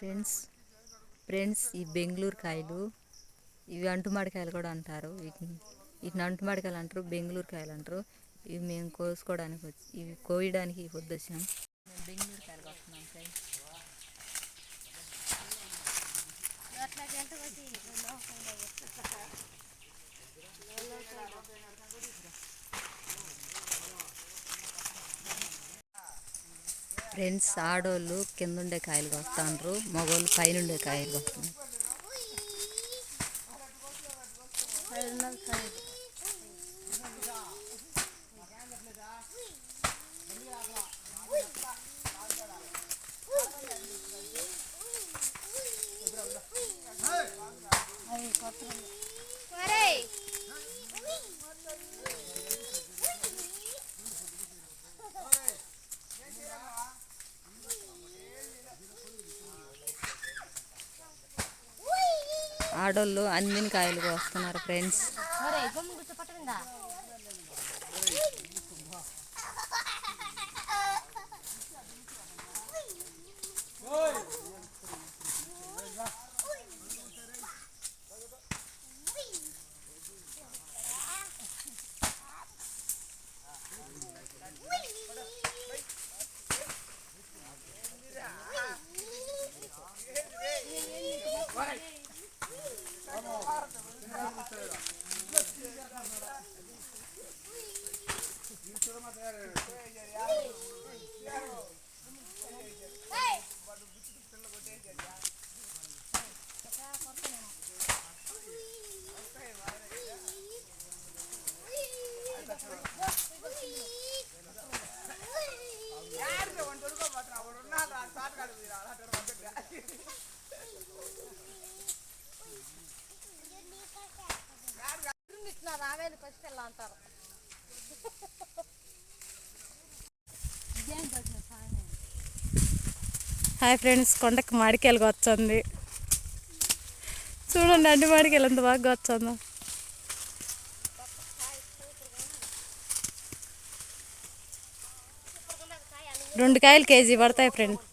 Friends friends ఈ బెంగళూరు కాయలు ఇవి అంటుమాడికాయలు కూడా అంటారు. వీటిని వీటిని అంటుమాడికాయలు అంటారు బెంగళూరు కాయలు అంటారు. ఇవి మేము కోసుకోవడానికి వచ్చి ఇవి కోయడానికి పొద్దు వచ్చినాం మేము బెంగళూరు కాయలు వస్తున్నాం ఫ్రెండ్స్ ఫ్రెండ్స్ ఆడోళ్ళు కింద ఉండే కాయలు కొస్తాండ్రు మగోళ్ళు పైన ఉండే కాయలు కొత్త ఆడోళ్ళు అందిన కాయలు కోస్తున్నారు ఫ్రెండ్స్. రావేది హాయ్ ఫ్రెండ్స్ కొండకి మాడికాయలు వచ్చింది చూడండి అన్ని మాడికాయలు ఎంత బాగా వచ్చిందో రెండు కాయలు కేజీ పడతాయి ఫ్రెండ్స్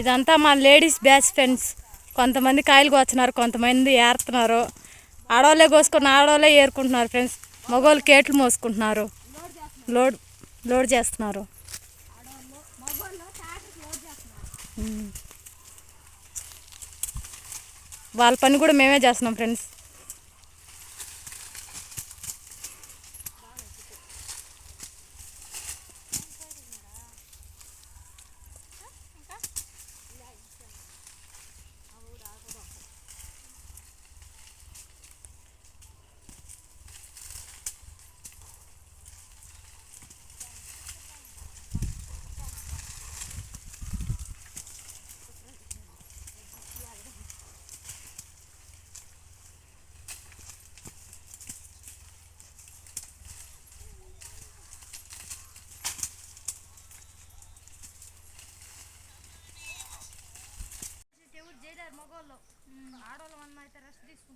ఇదంతా మా లేడీస్ బ్యాచ్ ఫ్రెండ్స్. కొంతమంది కాయలు కోస్తున్నారు కొంతమంది ఏరుతున్నారు. ఆడవాళ్ళే కోసుకుని ఆడవాళ్ళే ఏరుకుంటున్నారు ఫ్రెండ్స్. మగవాళ్ళు కేట్లు మోసుకుంటున్నారు. లోడ్ లోడ్ చేస్తున్నారు. వాళ్ళ పని కూడా మేమే చేస్తున్నాం ఫ్రెండ్స్.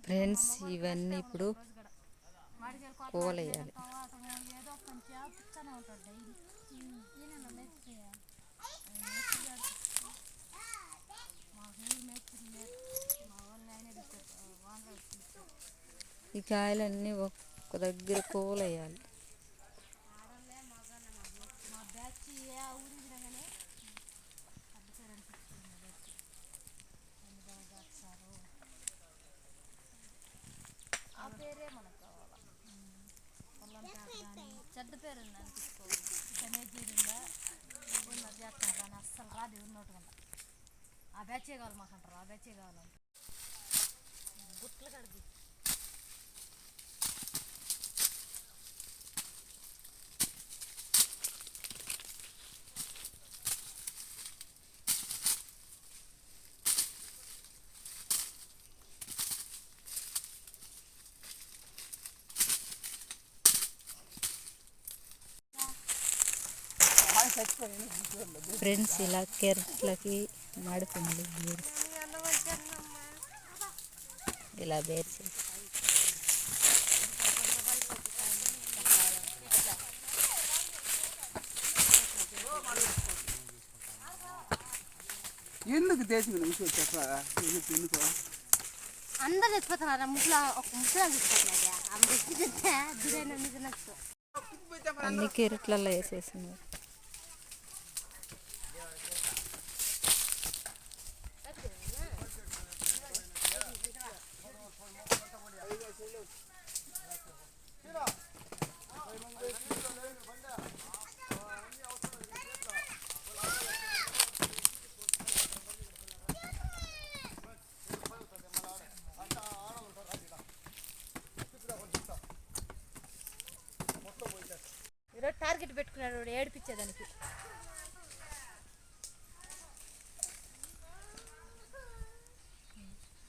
ఫ్రెండ్స్ ఇవన్నీ ఇప్పుడు కోలేయాలి ఈ కాయలన్నీ ఒక్క దగ్గర పేరే మనకు కోవలేయాలి చెడ్డ పేరు అనిపించుకోవాలి అస్సలు రాదు ఎవరి ఆ బ్యాచే కావాలి మాకంటారు ఆ బ్యాచే కావాలంటారు గుట్లు కడిగి ఫ్రెండ్స్ ఇలా కెరట్లకి బేర్. ఇలా బేర్ ఎందుకు దేశం ఇంకో చెప్పరా ఎందుకు అందరు చచ్చిపోతున్నారు. ముసలా ఒక ముసలా తినచ్చు అన్ని కెరట్లలో వేసేసినారు వాడు ఏడిపించేదానికి.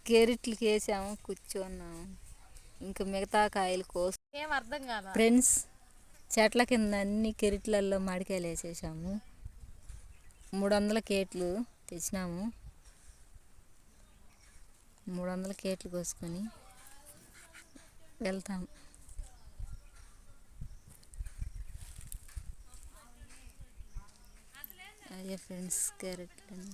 కెరట్లకి వేసాము కూర్చున్నాము. ఇంకా మిగతా కాయలు కోసు ఏం అర్థం కాదా? ఫ్రెండ్స్ చెట్ల కింద అన్ని కెరట్లలో మామిడికాయలు వేసేసాము. మూడు వందల కేట్లు తెచ్చినాము. మూడు వందల కేట్లు కోసుకొని వెళ్తాం అలాగే ఫ్రెండ్స్ క్యారెట్లని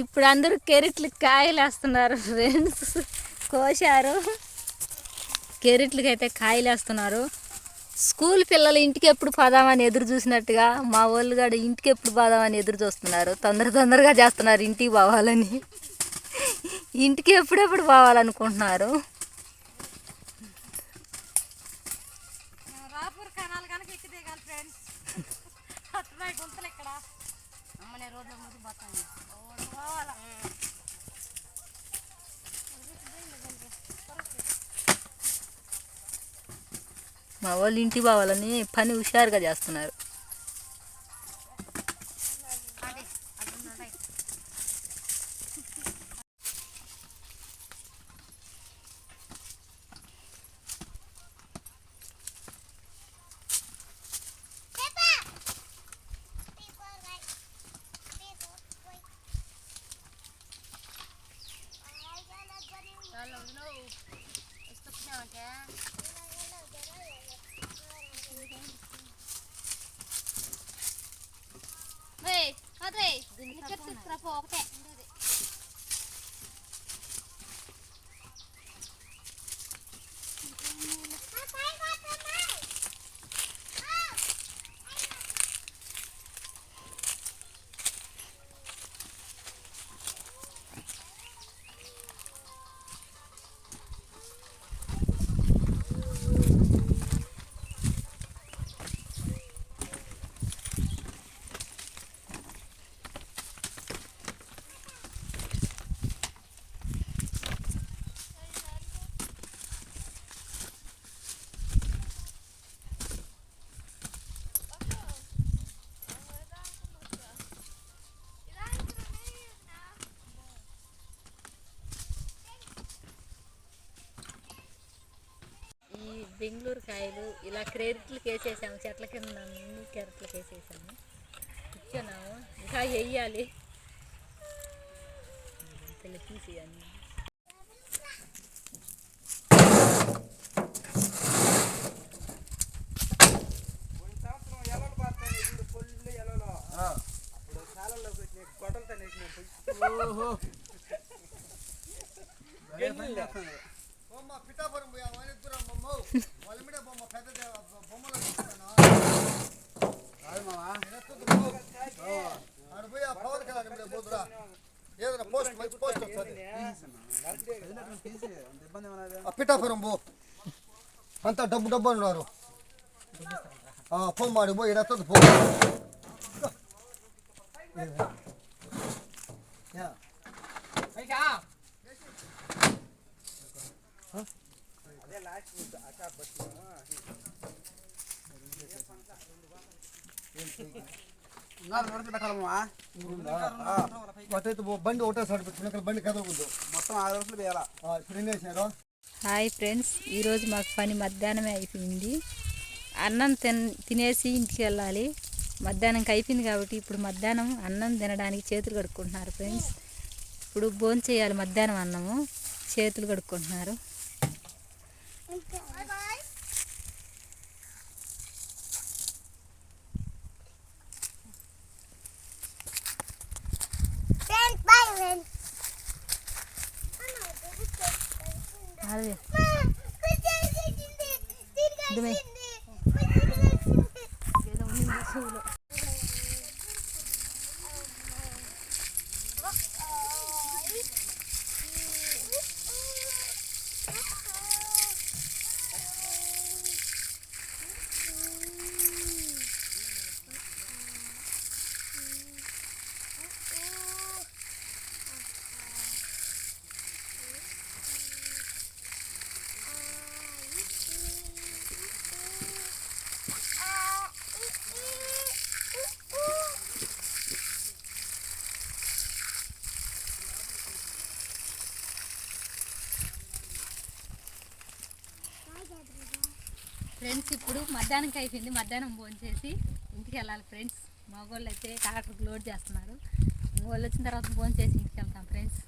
ఇప్పుడు అందరూ కెరెట్లు కాయలు వేస్తున్నారు ఫ్రెండ్స్ కోశారు. కెరెట్లకి అయితే కాయలు వేస్తున్నారు స్కూల్ పిల్లలు ఇంటికి ఎప్పుడు పోదామని ఎదురు చూసినట్టుగా మా వాళ్ళు కూడా ఇంటికి ఎప్పుడు పోదామని ఎదురు చూస్తున్నారు. తొందర తొందరగా చేస్తున్నారు ఇంటికి పోవాలని. ఇంటికి ఎప్పుడెప్పుడు పోవాలనుకుంటున్నారు? ఇక్కడ. రోడ్ల ముందు పోతాను. మా వాళ్ళు ఇంటి బావాలని పని హుషారుగా చేస్తున్నారు. สึกกระโปรงแตะ బెంగళూరు కాయలు ఇలా క్రెడిట్లకి వేసేసాము చెట్ల కింద అన్ని కెరట్లకి వేసేసాము కూర్చున్నాము ఇంకా వేయాలి ఇలా తీసి అన్ని పోతురా ఏదైనా పోస్ట్ మంచి పోస్ట్ వస్తుంది పిఠాపురం పో అంతా డబ్బు డబ్బు అన్నారు ఫోన్ మాడి పో ఇడత్తది పో అదే లాస్ట్ అక్క బట్టి బండి ఒకటే సారి పెట్టుకుని ఇక్కడ బండి కదలకూడదు మొత్తం ఆరు రోజులు వేయాలా ఆ, ఇప్పుడు ఏం చేసినారు హాయ్ ఫ్రెండ్స్ ఈరోజు మాకు పని మధ్యాహ్నమే అయిపోయింది అన్నం తిన్ తినేసి ఇంటికి వెళ్ళాలి మధ్యాహ్నంకి అయిపోయింది కాబట్టి ఇప్పుడు మధ్యాహ్నం అన్నం తినడానికి చేతులు కడుక్కుంటున్నారు ఫ్రెండ్స్ ఇప్పుడు భోజనం చేయాలి మధ్యాహ్నం అన్నము చేతులు కడుక్కుంటున్నారు అదే ఇప్పుడు మధ్యాహ్నంకి అయిపోయింది. మధ్యాహ్నం భోంచేసి చేసి ఇంటికి వెళ్ళాలి ఫ్రెండ్స్. మగవాళ్ళు అయితే ట్రాక్టర్కి లోడ్ చేస్తున్నారు. వాళ్ళు వచ్చిన తర్వాత భోంచేసి చేసి ఇంటికి వెళ్తాం ఫ్రెండ్స్.